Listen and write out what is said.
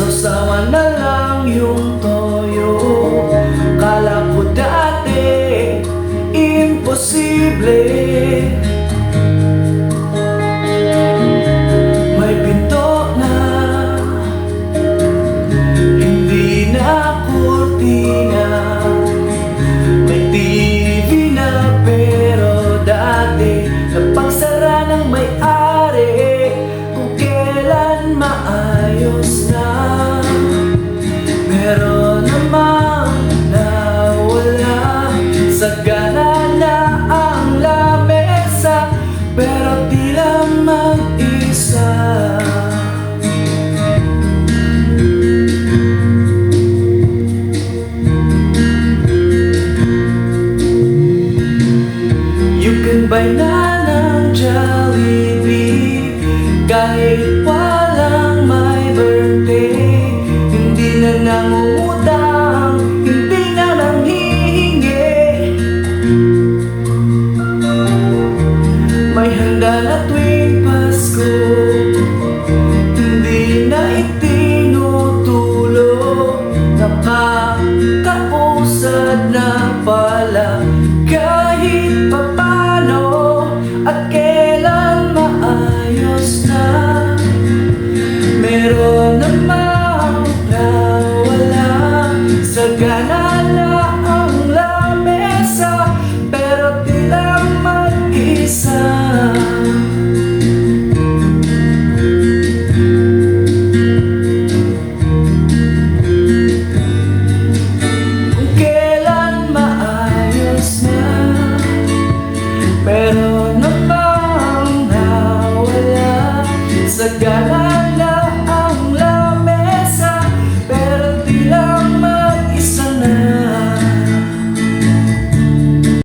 Sawsawan na lang yung Tibay na ng Jollibee. Kahit walang may birthday Hindi na nangungutang Hindi na nanghihingi. May handa na tuwing Pasko Hindi na itinutulog. Nakakausad na pala. Meron namang nawala sa gana